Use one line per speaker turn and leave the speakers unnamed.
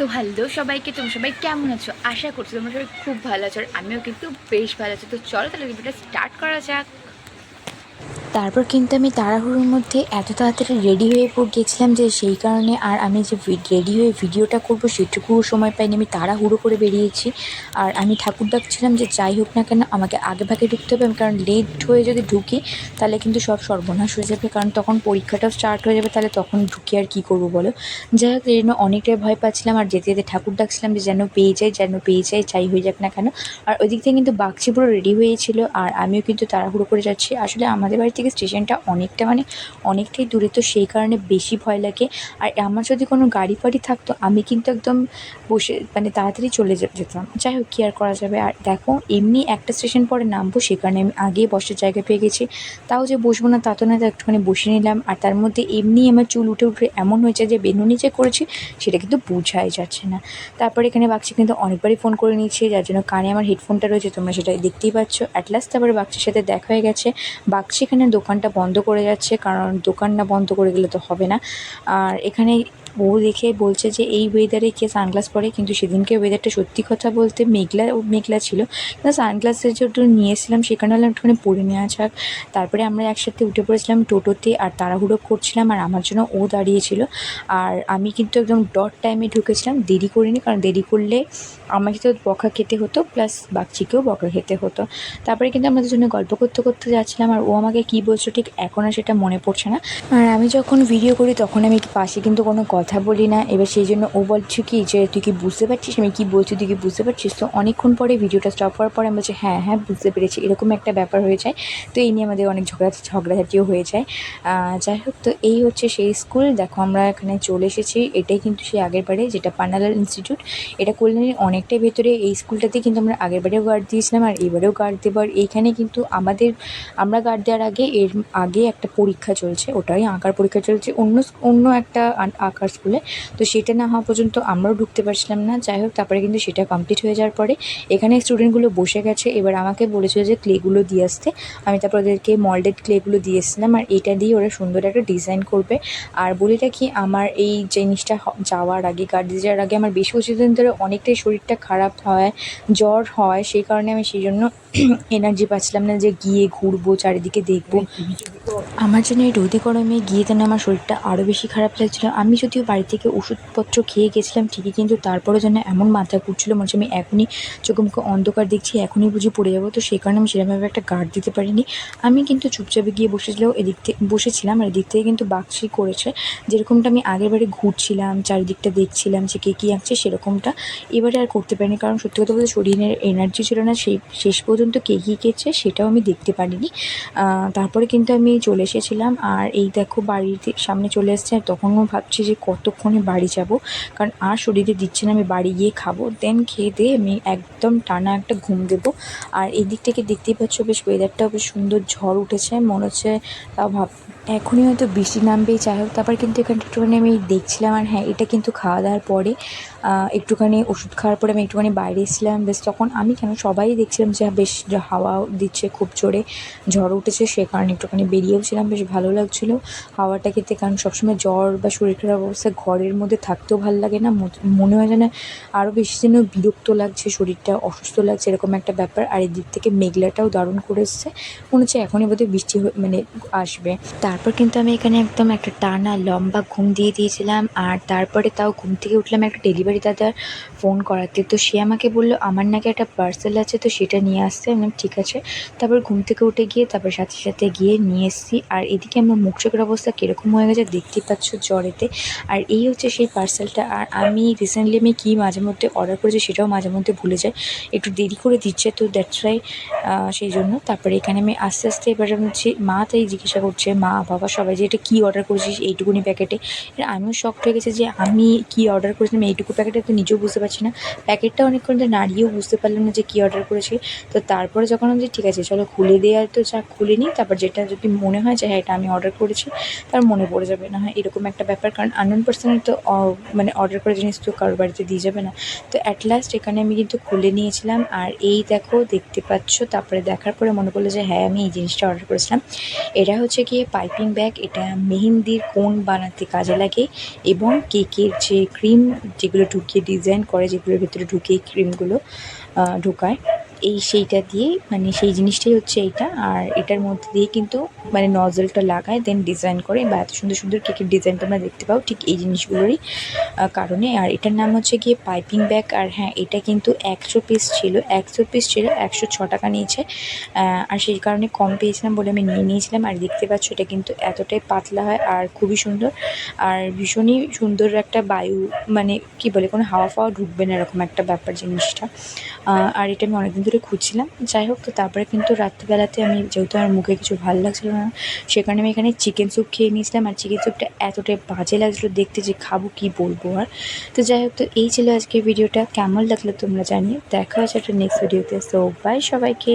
তো হ্যালো সবাইকে, তোমরা সবাই কেমন আছো? আশা করছ তোমরা সবাই খুব ভালো আছো আর আমিও কিন্তু বেশ ভালো আছো। তো চলো তাহলে ভিডিওটা স্টার্ট করা যাক।
তারপর কিন্তু আমি তাড়াহুড়োর মধ্যে এত তাড়াতাড়ি রেডি হয়ে পড় গেছিলাম যে সেই কারণে আর আমি যে রেডি হয়ে ভিডিওটা করব সেটুকুও সময় পাইনি। আমি তাড়াহুড়ো করে বেরিয়েছি। আর আমি ঠাকুর ডাকছিলাম যে যাই হোক না কেন, আমাকে আগে ভাগে ঢুকতে হবে। কারণ লেট হয়ে যদি ঢুকি, তাহলে কিন্তু সব সর্বনাশ হয়ে যাবে। কারণ তখন পরীক্ষাটাও স্টার্ট হয়ে যাবে, তাহলে তখন ঢুকি আর কী করব বলো? যাই হোক এই জন্য অনেকটাই ভয় পাচ্ছিলাম। আর যেতে যেতে ঠাকুর ডাকছিলাম যে যেন পেয়ে যাই, যেন পেয়ে যাই যাই হয়ে যাক না কেন। আর ওই দিক থেকে কিন্তু বাগচি পুরো রেডি হয়েছিল। আর আমিও কিন্তু তাড়াহুড়ো করে যাচ্ছি। আসলে আমাদের বাড়ি থেকে স্টেশনটা অনেকটা মানে অনেকটাই দূরে, তো সেই কারণে বেশি ভয় লাগে। আর আমার যদি কোনো গাড়ি ফাড়ি থাকতো, আমি কিন্তু একদম বসে মানে তাড়াতাড়ি চলে যেতাম। যাই হোক, কী আর করা যাবে? আর দেখো, এমনি একটা স্টেশন পরে নামবো, সে কারণে আমি আগেই বসার জায়গা পেয়ে গেছি। তাও যে বসবো না, তা তো না একটুখানি বসে নিলাম। আর তার মধ্যে এমনি আমার চুল উঠে উঠে এমন হয়েছে যে, বেনুনি যে করেছি, সেটা কিন্তু বোঝাই যাচ্ছে না। তারপরে এখানে বাক্সি কিন্তু অনেকবারই ফোন করে নিয়েছে, যার জন্য কানে আমার হেডফোনটা রয়েছে, তোমরা সেটা দেখতেই পাচ্ছ। অ্যাট লাস্ট তারপরে বাক্সির সাথে দেখা হয়ে গেছে। বাক্সি এখানে দোকানটা বন্ধ করে যাচ্ছে, কারণ দোকান না বন্ধ করে গেলে তো হবে না। আর এখানে ও দেখে বলছে যে, এই ওয়েদারে কে সানগ্লাস পরে? কিন্তু সেদিনকে ওয়েদারটা সত্যি কথা বলতে মেঘলা মেঘলা ছিল। কিন্তু সানগ্লাসের জন্য নিয়ে এসেছিলাম সেখানে হলাম একটুখানি পরে নেওয়া যাক। তারপরে আমরা একসাথে উঠে পড়েছিলাম টোটোতে, আর তাড়াহুড়ো করছিলাম, আর আমার জন্য ও দাঁড়িয়েছিল। আর আমি কিন্তু একদম ডট টাইমে ঢুকেছিলাম, দেরি করিনি, কারণ দেরি করলে আমাকে তো বকা খেতে হতো প্লাস বাচ্চিকেও বকা খেতে হতো। তারপরে কিন্তু আমরা দুজনে গল্প করতে করতে যাচ্ছিলাম, আর ও আমাকে কী বলছো ঠিক এখন আর সেটা মনে পড়ছে না। আর আমি যখন ভিডিও করি, তখন আমি পাশে কিন্তু কোনো কথা বলি না। এবার সেই জন্য ও বলছে কি যে, তুই কি বুঝতে পারছিস? আমি কি বলছি? তুই কি বুঝতে পারছিস? তো অনেকক্ষণ পরে ভিডিওটা স্টপ হওয়ার পরে আমি বলছি হ্যাঁ হ্যাঁ বুঝতে পেরেছি। এরকম একটা ব্যাপার হয়ে যায়। তো এই নিয়ে আমাদের অনেক ঝগড়া, ঝগড়াঝাটিও হয়ে যায়। যাই হোক, তো এই হচ্ছে সেই স্কুল। দেখো, আমরা এখানে চলে এসেছি। এটাই কিন্তু সেই আগের বারে, যেটা পান্নালাল ইনস্টিটিউট এটা কল্যাণীর অনেকটাই ভেতরে। এই স্কুলটাতে কিন্তু আমরা আগের বারেও গার্ড দিয়েছিলাম আর এবারেও গার্ড দেবার এইখানে কিন্তু আমাদের, আমরা গার্ড দেওয়ার আগে, এর আগে একটা পরীক্ষা চলছে। ওটাই আঁকার পরীক্ষা চলছে। অন্য অন্য একটা আঁকার স্কুলে। তো সেটা না হওয়া পর্যন্ত আমরাও ঢুকতে পারছিলাম না। যাই হোক, তারপরে কিন্তু সেটা কমপ্লিট হয়ে যাওয়ার পরে এখানে স্টুডেন্টগুলো বসে গেছে। এবার আমাকে বলেছিল যে ক্লেগুলো দিয়ে আসতে। আমি তারপর ওদেরকে মল্ডেড ক্লেগুলো দিয়ে এসেছিলাম। আর এটা দিয়ে ওরা সুন্দর একটা ডিজাইন করবে। আর বলি রাখি, আমার এই জিনিসটা যাওয়ার আগে দিয়ে যাওয়ার আগে আমার বেশ কিছুদিন ধরে অনেকটাই শরীরটা খারাপ হয়, জ্বর হয়। সেই কারণে আমি সেই জন্য এনার্জি পাচ্ছিলাম না যে গিয়ে ঘুরবো, চারিদিকে দেখব। আমার জন্য এই রোদে গরমে গিয়ে যেন আমার শরীরটা আরও বেশি খারাপ লাগছিল। আমি যদিও বাড়ি থেকে ওষুধপত্র খেয়ে গেছিলাম, ঠিকই কিন্তু তারপরে যেন এমন মাথা ঘুরছিলো মনে হচ্ছে আমি এখনই চোখে মুখে অন্ধকার দেখছি, এখনই বুঝি পড়ে যাব। তো সেই কারণে আমি সেরকমভাবে একটা গার্ড দিতে পারিনি। আমি কিন্তু চুপচাপে গিয়ে বসেছিলাম, এদিক থেকে বসেছিলাম আর এদিক থেকে কিন্তু বাক্সি করেছে। যেরকমটা আমি আগের বারে ঘুরছিলাম, চারিদিকটা দেখছিলাম যে কে কী আঁকছে সেরকমটা এবারে আর করতে পারিনি। কারণ সত্যি কথা বলতে শরীরের এনার্জি ছিল না, সেই শেষ পর্যন্ত কে কী কেছে সেটাও আমি দেখতে পারিনি। তারপরে কিন্তু আমি চলে এসেছিলাম আর এই দেখো বাড়িতে সামনে চলে এসেছে। তখনও ভাবছি যে কতক্ষণে বাড়ি যাব, কারণ আর শরীরে দিচ্ছে না, আমি বাড়ি গিয়ে খাব। দেন খেয়ে দিয়ে আমি একদম টানা একটা ঘুম দেবো। আর এই দিক থেকে দেখতেই পাচ্ছ, বেশ ওয়েদারটাও বেশ সুন্দর ঝড় উঠেছে। মনে হচ্ছে তাও ভাব এখনই হয়তো বৃষ্টি নামবেই, যাই হোক। তারপর কিন্তু এখানে একটুখানি আমি দেখছিলাম আর হ্যাঁ এটা কিন্তু খাওয়া দাওয়ার পরে একটুখানি ওষুধ খাওয়ার পরে আমি একটুখানি বাইরে এসেছিলাম। বেশ তখন আমি কেন সবাই দেখছিলাম যে বেশ যে হাওয়া দিচ্ছে, খুব জোরে ঝড় উঠেছে, সে কারণে একটুখানি বেরিয়েও ছিলাম বেশ ভালো লাগছিল। হাওয়াটা খেতে, কারণ সবসময় জ্বর বা শরীর খারাপ অবস্থায় ঘরের মধ্যে থাকতেও ভালো লাগে না। মনে হয় যেন আরও বেশি যেন বিরক্ত লাগছে, শরীরটা অসুস্থ লাগছে, এরকম একটা ব্যাপার। আর এদিক থেকে মেঘলাটাও দারুণ করে এসছে। মনে হচ্ছে এখনই বোধহয় বৃষ্টি মানে আসবে। তারপর কিন্তু আমি এখানে একদম একটা টানা লম্বা ঘুম দিয়ে দিয়েছিলাম, আর তারপরে তাও ঘুম থেকে উঠলাম একটা ডেলিভারি দাদার ফোন করাতে। তো সে আমাকে বলল, আমার নাকি একটা পার্সেল আছে, তো সেটা নিয়ে আসতে। আমি ঠিক আছে। তারপর ঘুম থেকে উঠে গিয়ে, তারপর সাথে সাথে গিয়ে নিয়ে এসেছি। আর এদিকে আমার মুখ চোখের অবস্থা কীরকম হয়ে গেছে দেখতেই পাচ্ছ জ্বরেতে। আর এই হচ্ছে সেই পার্সেলটা আর আমি রিসেন্টলি আমি কী মাঝে মধ্যে অর্ডার করেছি সেটাও মাঝে মধ্যে ভুলে যাই। একটু দেরি করে দিচ্ছে, তো দ্যাটস ওয়াই সেই জন্য। তারপরে এখানে আমি আস্তে আস্তে এবার হচ্ছে মা তাই জিজ্ঞাসা করছে, মা, বাবা সবাই যে এটা কী অর্ডার করেছিস এইটুকুনি প্যাকেটে আমিও শখ হয়ে গেছে যে আমি কী অর্ডার করেছিলাম এইটুকু প্যাকেটে তো নিজেও বুঝতে পারছি না। প্যাকেটটা অনেকক্ষণ ধরে নাড়িয়েও বুঝতে পারলাম না যে কী অর্ডার করেছি। তো তারপরে যখন আমি ঠিক আছে, চলো খুলে দেওয়ার তো যা খুলে নিই। তারপর যেটা যদি মনে হয় যে হ্যাঁ এটা আমি অর্ডার করেছি, তার মনে পড়ে যাবে। না হয় এরকম একটা ব্যাপার, কারণ আননোন পার্সনের তো মানে অর্ডার করা জিনিস তো কারোর বাড়িতে দিয়ে যাবে না। তো অ্যাট লাস্ট এখানে আমি কিন্তু খুলে নিয়েছিলাম। আর এই দেখো, দেখতে পাচ্ছ তারপরে দেখার পরে মনে করল যে হ্যাঁ আমি এই জিনিসটা অর্ডার করেছিলাম। এটা হচ্ছে গিয়ে পাইপিং ব্যাগ এটা মেহেন্দির কোন বানাতে কাজে লাগে এবং কেকের যে ক্রিম যেগুলো ঢুকিয়ে ডিজাইন করে, যেগুলোর ভেতরে ঢুকিয়ে ক্রিমগুলো ঢুকায় ঢোকায়। এই সেইটা দিয়ে মানে সেই জিনিসটাই হচ্ছে এইটা। আর এটার মধ্যে দিয়ে কিন্তু মানে নজলটা লাগায় দেন ডিজাইন করে, বা এত সুন্দর সুন্দর কেকের ডিজাইন তোমরা দেখতে পাও, ঠিক এই জিনিসগুলোরই কারণে। আর এটার নাম হচ্ছে গিয়ে পাইপিং ব্যাগ আর হ্যাঁ এটা কিন্তু একশো পিস ছিল। একশো পিস ছিল, একশো ছ টাকা নিয়েছে। আর সেই কারণে কম পেয়েছিলাম বলে আমি নিয়ে নিয়েছিলাম। আর দেখতে পাচ্ছ, এটা কিন্তু এতটাই পাতলা হয়, আর খুবই সুন্দর। আর ভীষণই সুন্দর একটা বায়ু মানে কি বলে, কোনো হাওয়া ফাওয়া ঢুকবে না এরকম একটা ব্যাপার জিনিসটা। আর এটা আমি অনেকদিন ধরে খুঁজছিলাম যাই হোক, তো তারপরে কিন্তু রাত্রিবেলাতে আমি, যেহেতু আমার মুখে কিছু ভালো লাগছিল না সে কারণে আমি এখানে চিকেন স্যুপ খেয়ে নিয়েছিলাম। আর চিকেন স্যুপটা এতটাই বাজে লাগছিল দেখতে যে খাব কি বলব আর। তো যাই হোক, তো এই ছিল আজকে ভিডিওটা। কেমন লাগল তোমরা জানিয়ে দেখা হচ্ছে একটা নেক্সট ভিডিওতে সো বাই সবাইকে।